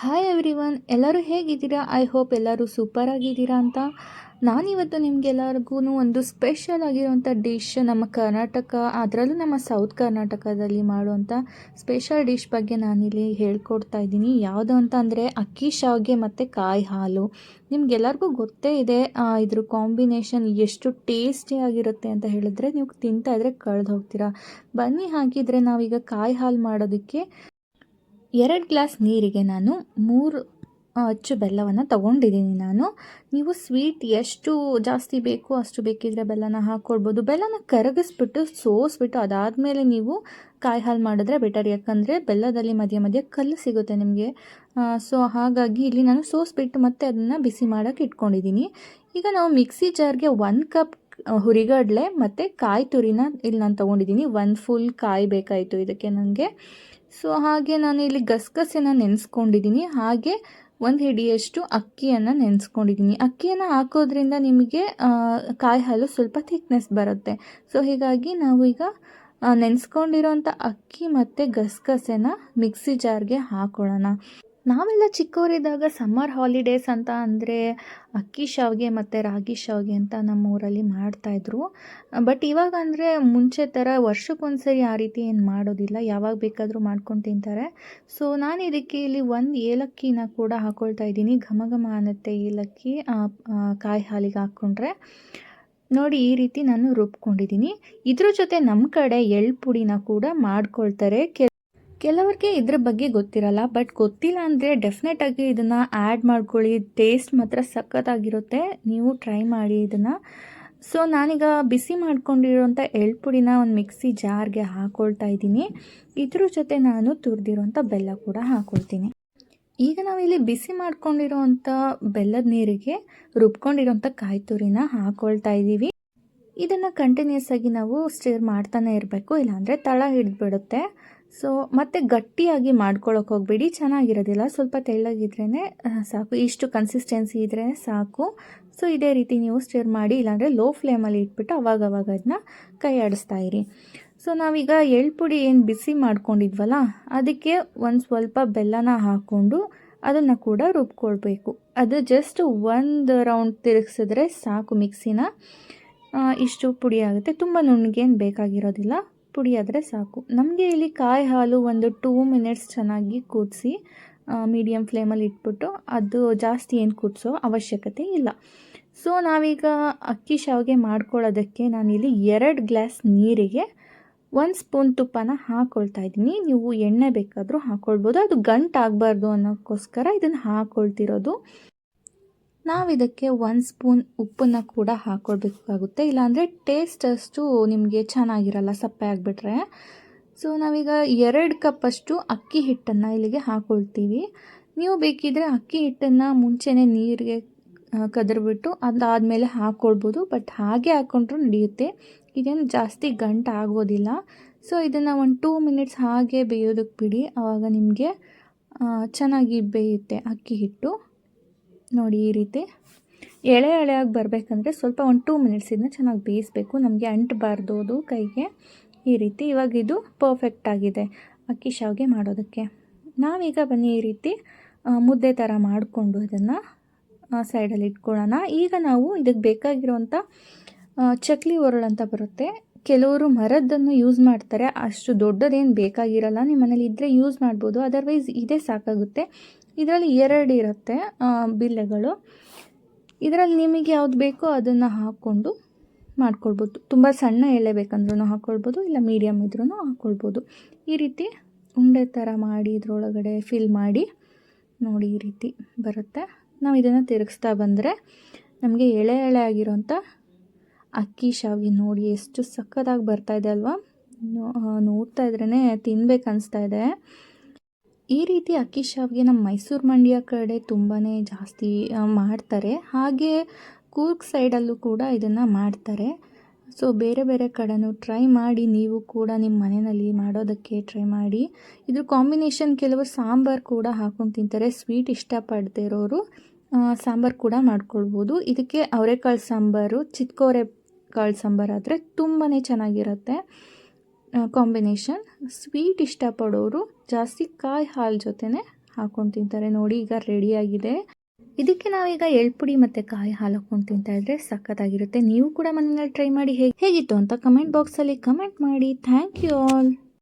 Hi every one ಎಲ್ಲರೂ ಹೇಗಿದ್ದೀರಾ? I hope ಎಲ್ಲರೂ ಸೂಪರ್ ಆಗಿದ್ದೀರಾ ಅಂತ. ನಾನಿವತ್ತು ನಿಮಗೆಲ್ಲರಿಗೂ ಒಂದು ಸ್ಪೆಷಲ್ ಆಗಿರುವಂಥ ಡಿಶ್ ನಮ್ಮ ಕರ್ನಾಟಕ, ಅದರಲ್ಲೂ ನಮ್ಮ ಸೌತ್ ಕರ್ನಾಟಕದಲ್ಲಿ ಮಾಡುವಂಥ ಸ್ಪೆಷಲ್ ಡಿಶ್ ಬಗ್ಗೆ ನಾನಿಲ್ಲಿ ಹೇಳ್ಕೊಡ್ತಾ ಇದ್ದೀನಿ. ಯಾವುದು ಅಂತ ಅಂದರೆ ಅಕ್ಕಿ, ಶಾವಿಗೆ ಮತ್ತು ಕಾಯಿ ಹಾಲು. ನಿಮಗೆಲ್ಲರಿಗೂ ಗೊತ್ತೇ ಇದೆ ಇದ್ರ ಕಾಂಬಿನೇಷನ್ ಎಷ್ಟು ಟೇಸ್ಟಿಯಾಗಿರುತ್ತೆ ಅಂತ ಹೇಳಿದ್ರೆ ನೀವು ತಿಂತಾ ಇದ್ರೆ ಕಳೆದು ಹೋಗ್ತೀರಾ. ಬನ್ನಿ ಹಾಗಿದ್ರೆ ನಾವೀಗ ಕಾಯಿ ಹಾಲು ಮಾಡೋದಕ್ಕೆ ಎರಡು ಗ್ಲಾಸ್ ನೀರಿಗೆ ನಾನು ಮೂರು ಅಚ್ಚು ಬೆಲ್ಲವನ್ನು ತಗೊಂಡಿದ್ದೀನಿ ನಾನು. ನೀವು ಸ್ವೀಟ್ ಎಷ್ಟು ಜಾಸ್ತಿ ಬೇಕು ಅಷ್ಟು ಬೇಕಿದ್ರೆ ಬೆಲ್ಲನ ಹಾಕ್ಕೊಡ್ಬೋದು ಬೆಲ್ಲನ ಕರಗಿಸ್ಬಿಟ್ಟು ಸೋಸ್ಬಿಟ್ಟು ಅದಾದಮೇಲೆ ನೀವು ಕಾಯಿ ಹಾಲು ಮಾಡಿದ್ರೆ ಬೆಟರ್ ಯಾಕಂದರೆ ಬೆಲ್ಲದಲ್ಲಿ ಮಧ್ಯ ಮಧ್ಯ ಕಲ್ಲು ಸಿಗುತ್ತೆ ನಿಮಗೆ. ಸೊ ಹಾಗಾಗಿ ಇಲ್ಲಿ ನಾನು ಸೋಸ್ಬಿಟ್ಟು ಮತ್ತೆ ಅದನ್ನು ಬಿಸಿ ಮಾಡೋಕ್ಕೆ ಇಟ್ಕೊಂಡಿದ್ದೀನಿ. ಈಗ ನಾವು ಮಿಕ್ಸಿ ಜಾರ್ಗೆ ಒನ್ ಕಪ್ ಹುರಿಗಡಲೆ ಮತ್ತು ಕಾಯಿ ತುರಿನ ಇಲ್ಲಿ ನಾನು ತೊಗೊಂಡಿದ್ದೀನಿ. ಒಂದು ಫುಲ್ ಕಾಯಿ ಬೇಕಾಯಿತು ಇದಕ್ಕೆ ನನಗೆ ಸೊ ಹಾಗೆ ನಾನು ಇಲ್ಲಿ ಗಸಗಸೆನ ನೆನೆಸ್ಕೊಂಡಿದ್ದೀನಿ. ಹಾಗೆ ಒಂದು ಹಿಡಿಯಷ್ಟು ಅಕ್ಕಿಯನ್ನು ನೆನೆಸ್ಕೊಂಡಿದ್ದೀನಿ ಅಕ್ಕಿಯನ್ನು ಹಾಕೋದ್ರಿಂದ ನಿಮಗೆ ಕಾಯಿ ಹಾಲು ಸ್ವಲ್ಪ ಥಿಕ್ನೆಸ್ ಬರುತ್ತೆ. ಸೊ ಹೀಗಾಗಿ ನಾವು ಈಗ ನೆನೆಸ್ಕೊಂಡಿರೋಂಥ ಅಕ್ಕಿ ಮತ್ತು ಗಸಗಸೆನ ಮಿಕ್ಸಿ ಜಾರ್ಗೆ ಹಾಕೊಳ್ಳೋಣ. ನಾವೆಲ್ಲ ಚಿಕ್ಕವರಿದ್ದಾಗ ಸಮ್ಮರ್ ಹಾಲಿಡೇಸ್ ಅಂತ ಅಂದರೆ ಅಕ್ಕಿ ಶಾವಿಗೆ ಮತ್ತು ರಾಗಿ ಶಾವಿಗೆ ಅಂತ ನಮ್ಮ ಊರಲ್ಲಿ ಮಾಡ್ತಾಯಿದ್ರು ಬಟ್ ಇವಾಗ ಅಂದರೆ ಮುಂಚೆ ಥರ ವರ್ಷಕ್ಕೊಂದ್ಸರಿ ಆ ರೀತಿ ಏನು ಮಾಡೋದಿಲ್ಲ. ಯಾವಾಗ ಬೇಕಾದರೂ ಮಾಡ್ಕೊಂಡು ತಿಂತಾರೆ. ಸೊ ನಾನು ಇದಕ್ಕೆ ಇಲ್ಲಿ ಒಂದು ಏಲಕ್ಕಿನ ಕೂಡ ಹಾಕ್ಕೊಳ್ತಾ ಇದ್ದೀನಿ. ಘಮ ಘಮ ಅನ್ನತ್ತೆ ಏಲಕ್ಕಿ. ಕಾಯಿ ಹಾಲಿಗೆ ಹಾಕ್ಕೊಂಡ್ರೆ ನೋಡಿ ಈ ರೀತಿ ನಾನು ರುಬ್ಕೊಂಡಿದ್ದೀನಿ. ಇದ್ರ ಜೊತೆ ನಮ್ಮ ಕಡೆ ಎಳ್ಳು ಪುಡಿನ ಕೂಡ ಮಾಡ್ಕೊಳ್ತಾರೆ. ಕೆ ಕೆಲವ್ರಿಗೆ ಇದ್ರ ಬಗ್ಗೆ ಗೊತ್ತಿರಲ್ಲ ಬಟ್ ಗೊತ್ತಿಲ್ಲ ಅಂದರೆ ಡೆಫಿನೆಟಾಗಿ ಇದನ್ನು ಆ್ಯಡ್ ಮಾಡ್ಕೊಳ್ಳಿ. ಟೇಸ್ಟ್ ಮಾತ್ರ ಸಖತ್ತಾಗಿರುತ್ತೆ. ನೀವು ಟ್ರೈ ಮಾಡಿ ಇದನ್ನು. ಸೊ ನಾನೀಗ ಬಿಸಿ ಮಾಡ್ಕೊಂಡಿರೋಂಥ ಎಳ್ಪುಡಿನ ಒಂದು ಮಿಕ್ಸಿ ಜಾರ್ಗೆ ಹಾಕ್ಕೊಳ್ತಾ ಇದ್ದೀನಿ. ಇದ್ರ ಜೊತೆ ನಾನು ತುರಿದಿರೋಂಥ ಬೆಲ್ಲ ಕೂಡ ಹಾಕೊಳ್ತೀನಿ. ಈಗ ನಾವಿಲ್ಲಿ ಬಿಸಿ ಮಾಡ್ಕೊಂಡಿರೋಂಥ ಬೆಲ್ಲದ ನೀರಿಗೆ ರುಬ್ಕೊಂಡಿರೋಂಥ ಕಾಯಿ ತುರಿನ ಹಾಕ್ಕೊಳ್ತಾ ಇದ್ದೀವಿ. ಇದನ್ನು ಕಂಟಿನ್ಯೂಸ್ ಆಗಿ ನಾವು ಸ್ಟೇರ್ ಮಾಡ್ತಾನೆ ಇರಬೇಕು, ಇಲ್ಲಾಂದರೆ ತಳ ಹಿಡಿದ್ಬಿಡುತ್ತೆ. ಸೊ ಮತ್ತೆ ಗಟ್ಟಿಯಾಗಿ ಮಾಡ್ಕೊಳ್ಳೋಕೆ ಹೋಗಬೇಡಿ, ಚೆನ್ನಾಗಿರೋದಿಲ್ಲ. ಸ್ವಲ್ಪ ತೆಳ್ಳಗಿದ್ರೇ ಸಾಕು. ಇಷ್ಟು ಕನ್ಸಿಸ್ಟೆನ್ಸಿ ಇದ್ರೆ ಸಾಕು. ಸೊ ಇದೇ ರೀತಿ ನೀವು ಸ್ಟಿರ್ ಮಾಡಿ, ಇಲ್ಲಾಂದರೆ ಲೋ ಫ್ಲೇಮಲ್ಲಿ ಇಟ್ಬಿಟ್ಟು ಅವಾಗ ಅವಾಗ ಅದನ್ನ ಕೈ ಆಡಿಸ್ತಾ ಇರಿ. ಸೊ ನಾವೀಗ ಎಳ್ಪುಡಿ ಪುಡಿ ಏನು ಬಿಸಿ ಮಾಡ್ಕೊಂಡಿದ್ವಲ್ಲ, ಅದಕ್ಕೆ ಒಂದು ಸ್ವಲ್ಪ ಬೆಲ್ಲನ ಹಾಕ್ಕೊಂಡು ಅದನ್ನು ಕೂಡ ರುಬ್ಕೊಳ್ಬೇಕು. ಅದು ಜಸ್ಟ್ ಒಂದು ರೌಂಡ್ ತಿರುಗಿಸಿದ್ರೆ ಸಾಕು ಮಿಕ್ಸಿನ. ಇಷ್ಟು ಪುಡಿ ಆಗುತ್ತೆ. ತುಂಬ ನುಣ್ಣಗೇನು ಬೇಕಾಗಿರೋದಿಲ್ಲ. ಪುಡಿ ಆದರೆ ಸಾಕು. ನಮಗೆ ಇಲ್ಲಿ ಕಾಯಿ ಹಾಲು ಒಂದು ಟೂ ಮಿನಿಟ್ಸ್ ಚೆನ್ನಾಗಿ ಕುದಿಸಿ ಮೀಡಿಯಮ್ ಫ್ಲೇಮಲ್ಲಿ ಇಟ್ಬಿಟ್ಟು ಅದು ಜಾಸ್ತಿ ಏನು ಕುದಿಸೋ ಅವಶ್ಯಕತೆ ಇಲ್ಲ. ಸೊ ನಾವೀಗ ಅಕ್ಕಿ ಶಾವಿಗೆ ಮಾಡ್ಕೊಳ್ಳೋದಕ್ಕೆ ನಾನಿಲ್ಲಿ ಎರಡು ಗ್ಲಾಸ್ ನೀರಿಗೆ ಒಂದು ಸ್ಪೂನ್ ತುಪ್ಪನ ಹಾಕ್ಕೊಳ್ತಾ ಇದ್ದೀನಿ. ನೀವು ಎಣ್ಣೆ ಬೇಕಾದರೂ ಹಾಕ್ಕೊಳ್ಬೋದು ಅದು ಗಂಟು ಆಗಬಾರ್ದು ಅನ್ನೋಕ್ಕೋಸ್ಕರ ಇದನ್ನು ಹಾಕ್ಕೊಳ್ತಿರೋದು ನಾವು ಇದಕ್ಕೆ ಒಂದು ಸ್ಪೂನ್ ಉಪ್ಪನ್ನು ಕೂಡ ಹಾಕ್ಕೊಳ್ಬೇಕಾಗುತ್ತೆ ಇಲ್ಲಾಂದರೆ ಟೇಸ್ಟ್ ಅಷ್ಟು ನಿಮಗೆ ಚೆನ್ನಾಗಿರಲ್ಲ, ಸಪ್ಪೆ ಆಗಿಬಿಟ್ರೆ. ಸೊ ನಾವೀಗ ಎರಡು ಕಪ್ಪಷ್ಟು ಅಕ್ಕಿ ಹಿಟ್ಟನ್ನು ಇಲ್ಲಿಗೆ ಹಾಕ್ಕೊಳ್ತೀವಿ ನೀವು ಬೇಕಿದ್ರೆ ಅಕ್ಕಿ ಹಿಟ್ಟನ್ನು ಮುಂಚೆನೇ ನೀರಿಗೆ ಕದರ್ಬಿಟ್ಟು ಅದಾದಮೇಲೆ ಹಾಕ್ಕೊಳ್ಬೋದು ಬಟ್ ಹಾಗೆ ಹಾಕ್ಕೊಂಡ್ರೂ ನಡೆಯುತ್ತೆ. ಇದೇನು ಜಾಸ್ತಿ ಗಂಟು ಆಗೋದಿಲ್ಲ. ಸೊ ಇದನ್ನು ಒಂದು ಟೂ ಮಿನಿಟ್ಸ್ ಹಾಗೆ ಬೇಯೋದಕ್ಕೆ ಬಿಡಿ. ಆವಾಗ ನಿಮಗೆ ಚೆನ್ನಾಗಿ ಬೇಯುತ್ತೆ ಅಕ್ಕಿ ಹಿಟ್ಟು. ನೋಡಿ ಈ ರೀತಿ. ಎಳೆ ಎಳೆಯಾಗಿ ಬರಬೇಕಂದ್ರೆ ಸ್ವಲ್ಪ ಒಂದು ಟೂ ಮಿನಿಟ್ಸ್ ಇದನ್ನ ಚೆನ್ನಾಗಿ ಬೇಯಿಸಬೇಕು. ನಮಗೆ ಅಂಟಬಾರ್ದು ಅದು ಕೈಗೆ. ಈ ರೀತಿ ಇವಾಗ ಇದು ಪರ್ಫೆಕ್ಟ್ ಆಗಿದೆ. ಅಕ್ಕಿ ಶಾವಿಗೆ ಮಾಡೋದಕ್ಕೆ. ನಾವೀಗ ಬನ್ನಿ ಈ ರೀತಿ ಮುದ್ದೆ ಥರ ಮಾಡಿಕೊಂಡು ಇದನ್ನು ಸೈಡಲ್ಲಿ ಇಟ್ಕೊಳ್ಳೋಣ. ಈಗ ನಾವು ಇದಕ್ಕೆ ಬೇಕಾಗಿರುವಂಥ ಚಕ್ಲಿ ಒರಳು ಅಂತ ಬರುತ್ತೆ. ಕೆಲವರು ಮರದ್ದನ್ನು ಯೂಸ್ ಮಾಡ್ತಾರೆ. ಅಷ್ಟು ದೊಡ್ಡದೇನು ಬೇಕಾಗಿರಲ್ಲ. ನಿಮ್ಮ ಮನೇಲಿ ಇದ್ದರೆ ಯೂಸ್ ಮಾಡ್ಬೋದು. ಅದರ್ವೈಸ್ ಇದೇ ಸಾಕಾಗುತ್ತೆ. ಇದರಲ್ಲಿ ಎರಡು ಇರುತ್ತೆ ಬಿಲ್ಲೆಗಳು. ಇದರಲ್ಲಿ ನಿಮಗೆ ಯಾವ್ದು ಬೇಕೋ ಅದನ್ನು ಹಾಕ್ಕೊಂಡು ಮಾಡ್ಕೊಳ್ಬೋದು. ತುಂಬ ಸಣ್ಣ ಎಳೆ ಬೇಕಂದ್ರೂ ಹಾಕ್ಕೊಳ್ಬೋದು, ಇಲ್ಲ ಮೀಡಿಯಮ್ ಇದ್ರೂ ಹಾಕ್ಕೊಳ್ಬೋದು. ಈ ರೀತಿ ಉಂಡೆ ಥರ ಮಾಡಿ, ಇದರೊಳಗಡೆ ಫಿಲ್ ಮಾಡಿ, ನೋಡಿ ಈ ರೀತಿ ಬರುತ್ತೆ. ನಾವು ಇದನ್ನು ತಿರುಗಿಸ್ತಾ ಬಂದರೆ ನಮಗೆ ಎಳೆ ಎಳೆ ಆಗಿರೋಂಥ ಅಕ್ಕಿ, ಶಾವಿಗೆ ನೋಡಿ ಎಷ್ಟು ಸಖತ್ತಾಗಿ ಬರ್ತಾ ಇದೆ ಅಲ್ವಾ. ನೋಡ್ತಾ ಇದ್ರೇ ತಿನ್ಬೇಕು ಅನಿಸ್ತಾ ಇದೆ. ಈ ರೀತಿ ಅಕ್ಕಿ ಶಾವಿಗೆ ನಮ್ಮ ಮೈಸೂರು ಮಂಡ್ಯ ಕಡೆ ತುಂಬಾ ಜಾಸ್ತಿ ಮಾಡ್ತಾರೆ. ಹಾಗೆ ಕೂರ್ಗ್ ಸೈಡಲ್ಲೂ ಕೂಡ ಇದನ್ನು ಮಾಡ್ತಾರೆ. ಸೊ ಬೇರೆ ಬೇರೆ ಕಡೆನೂ ಟ್ರೈ ಮಾಡಿ, ನೀವು ಕೂಡ ನಿಮ್ಮ ಮನೆಯಲ್ಲಿ ಮಾಡೋದಕ್ಕೆ ಟ್ರೈ ಮಾಡಿ. ಇದ್ರ ಕಾಂಬಿನೇಷನ್ ಕೆಲವರು ಸಾಂಬಾರು ಕೂಡ ಹಾಕೊಂಡು ತಿಂತಾರೆ. ಸ್ವೀಟ್ ಇಷ್ಟಪಡದೇ ಇರೋರು ಸಾಂಬಾರು ಕೂಡ ಮಾಡ್ಕೊಳ್ಬೋದು. ಇದಕ್ಕೆ ಅವರೆಕಾಳು ಸಾಂಬಾರು ಚಿತ್ಕೋರೆ ಕಾಳು ಸಾಂಬಾರು ಆದರೆ ತುಂಬಾ ಚೆನ್ನಾಗಿರುತ್ತೆ. ಕಾಂಬಿನೇಷನ್ ಸ್ವೀಟ್ ಇಷ್ಟಪಡೋರು ಜಾಸ್ತಿ ಕಾಯಿ ಹಾಲು ಜೊತೆನೆ ಹಾಕೊಂಡು ತಿಂತಾರೆ. ನೋಡಿ, ಈಗ ರೆಡಿಯಾಗಿದೆ ಇದಕ್ಕೆ ನಾವೀಗ ಎಳ್ಪುಡಿ ಮತ್ತು ಕಾಯಿ ಹಾಲು ಹಾಕೊಂಡು ತಿಂತಾ ಇದ್ರೆ ಸಖತ್ತಾಗಿರುತ್ತೆ. ನೀವು ಕೂಡ ಮನೆಯಲ್ಲಿ ಟ್ರೈ ಮಾಡಿ ಹೇಗೆ ಹೇಗಿತ್ತು ಅಂತ ಕಮೆಂಟ್ ಬಾಕ್ಸಲ್ಲಿ ಕಮೆಂಟ್ ಮಾಡಿ. Thank you all